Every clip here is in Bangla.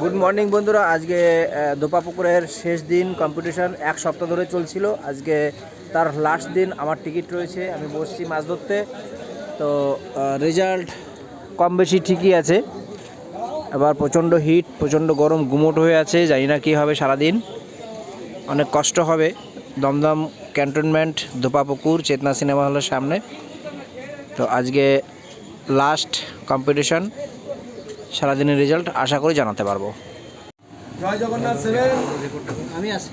গুড মর্নিং বন্ধুরা, আজকে দোপাপুকুরের শেষ দিন কম্পিটিশন এক সপ্তাহ ধরে চলছিল। আজকে তার লাস্ট দিন আমার টিকিট রয়েছে, আমি বসছি মাছ ধরতে। তো রেজাল্ট কম বেশি ঠিকই আছে। আবার প্রচণ্ড হিট প্রচণ্ড গরম, গুমোট হয়ে আছে, জানি না কী হবে সারাদিন। অনেক কষ্ট হবে। দমদম ক্যান্টনমেন্ট ধোপাপুকুর চেতনা সিনেমা হলের সামনে। তো আজকে লাস্ট কম্পিটিশন সারাদিনের রেজাল্ট আশা করি জানাতে পারব। জয় জগন্নাথ সেভেন আমি আছি।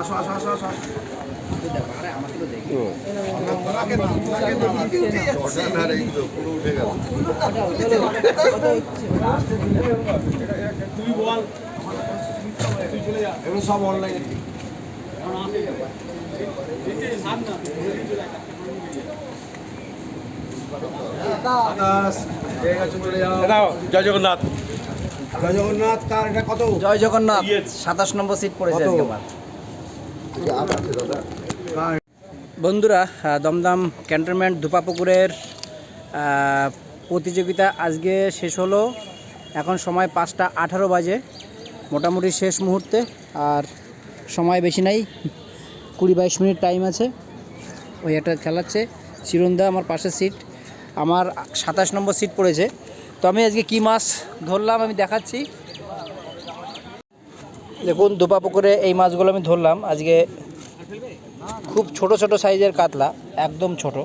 আসো আসো আসো আসো এগুলো সব অনলাইনে। জয় জগন্নাথ। জয় জগন্নাথ কার এটা কত? জয় জগন্নাথ সাতাশ নম্বর সিট পড়েছে আজকে আমার। বন্ধুরা দমদম ক্যান্টনমেন্ট ধুপাপুকুরের প্রতিযোগিতা আজকে শেষ হলো। এখন সময় পাঁচটা আঠারো বাজে। মোটামুটি শেষ মুহূর্তে। আর সময় বেশি নাই। কুড়ি বাইশ মিনিট টাইম আছে। ওই একটা খেলাচ্ছে। চিরন্দা আমার পাশের সিট আমার সাতাশ নম্বর সিট পড়েছে। তো আমি আজকে কী মাছ ধরলাম আমি দেখাচ্ছি। দেখুন, দুপা পুকুরে এই মাছগুলো আমি ধরলাম। আজকে খুব ছোট ছোট সাইজের কাতলা, একদম ছোট।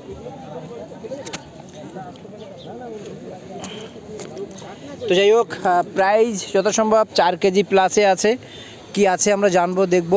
তো যাই হোক প্রাইজ যত সম্ভব চার কেজি প্লাসে আছে। কি আছে আমরা জানব দেখব।